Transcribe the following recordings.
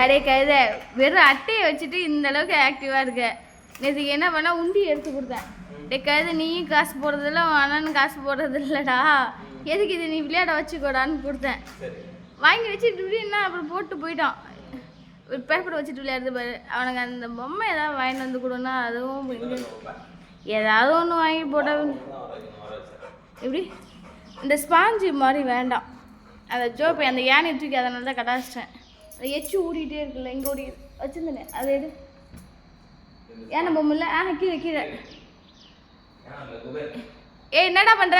அடே கழுத வெறும் அட்டையை வச்சுட்டு இந்த அளவுக்கு ஆக்டிவாக இருக்க. நேற்றுக்கு என்ன பண்ணா உண்டி எடுத்து கொடுத்தேன். டே கழுத நீயும் காசு போடுறதில்ல உன் அண்ணனும் காசு போடுறது இல்லைடா எதுக்கு இது நீ விளையாட வச்சுக்கோடான்னு கொடுத்தேன். வாங்கி வச்சுட்டு விடினா அப்புறம் போட்டு போயிட்டான். ஒரு பேப்பர் வச்சுட்டு விளையாடுறது பாரு. அவனுக்கு அந்த பொம்மை ஏதாவது வாங்கிட்டு வந்து கொடுன்னா அதுவும் ஏதாவது ஒன்று வாங்கி போட எப்படி? இந்த ஸ்பாஞ்சு மாதிரி வேண்டாம். அந்த ஜோப்பை அந்த யானையை தூக்கி அதனால தான் கட்டாச்சிட்டேன் அது எச்சு ஓடிட்டே இருக்குல்ல இங்கே ஓடி வச்சிருந்தேனே அது எது ஏன் நம்ம இல்லை ஆ கீழே கீழே. ஏய் என்னடா பண்ற?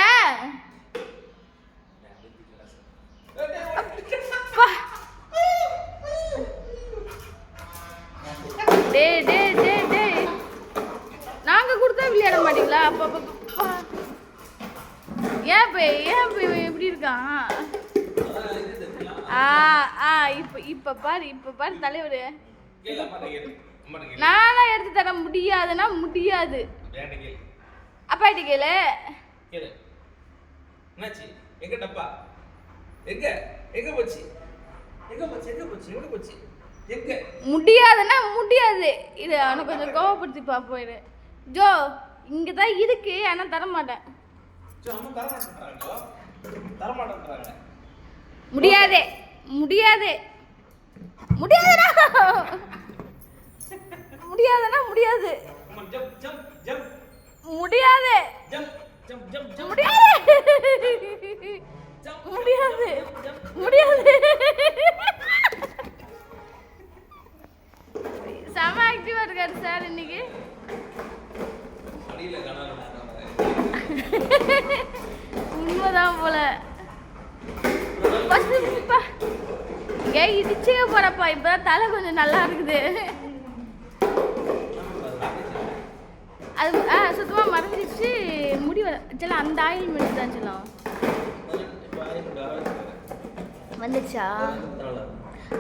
டே டேய் டே டேய் டேய். நாங்க கொடுத்தா விளையாட மாட்டீங்களா? அப்பா ஏன் போய் ஏன் போய் எப்படி இருக்கான்? ஆ ஆ இப்போ இப்போ பாரு இப்போ பாரு தலைவர். நானா எடுத்து தர முடியாதுன்னா முடியாது. அப்பாட்டி கேளு. என்னாச்சு எங்க டப்பா எங்க எங்க போச்சு எங்க போச்சு எங்க போச்சு எங்க போச்சு எங்க முடியாதுன்னா முடியாது. இது அவனை கொஞ்சம் கோவப்படுத்தி பார்ப்போம் ஜோ இங்கே தான் இருக்கு ஆனால் தர மாட்டேன் சோ அம்மா தர மாட்டேன்றாங்க தர மாட்டேன்றாங்க முடியாதே. முடியாதே. முடியாதுடா. முடியாதுன்னா முடியாது. முடியாது. முடியாது. முடியாது. செம ஆக்டிவா இருக்காரு சார் இன்னைக்கு. உண்மைதான் போல. ஏ இடிச்சே போறப்பா இப்பதான் தலை கொஞ்சம் நல்லா இருக்குது. அது ஆ சுத்தமா மறைஞ்சிச்சு முடி வர சில அந்த ஆயில் மட்டும் தான் சொல்லலாம் வந்துச்சா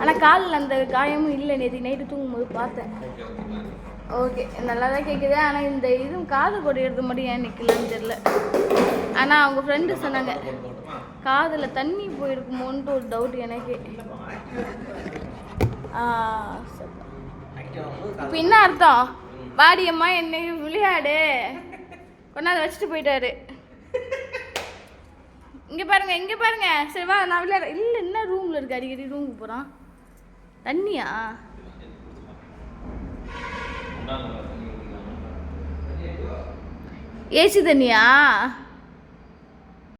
ஆனால் காலில் அந்த காயமும் இல்லை நேற்று நைட்டு தூங்கும்போது பார்த்தேன். ஓகே நல்லா தான் கேட்குது ஆனால் இந்த இதுவும் காது கொடையிறது மட்டும் ஏன் நிற்கலன்னு தெரில ஆனால் அவங்க ஃப்ரெண்டு சொன்னாங்க. காதில் தண்ணி போயிருக்குமோன்ட்டு ஒரு டவுட் எனக்கு. இப்போ என்ன அர்த்தம்? வாடியம்மா என்னை விளையாடு. கொண்டாந்து வச்சுட்டு போயிட்டாரு. இங்கே பாருங்க இங்கே பாருங்க. சரி வா நான் விளையாட இல்லை என்ன ரூமில் இருக்கு? அடிக்கடி ரூமுக்கு போகிறான் தண்ணியா? ஏசி தண்ணியா?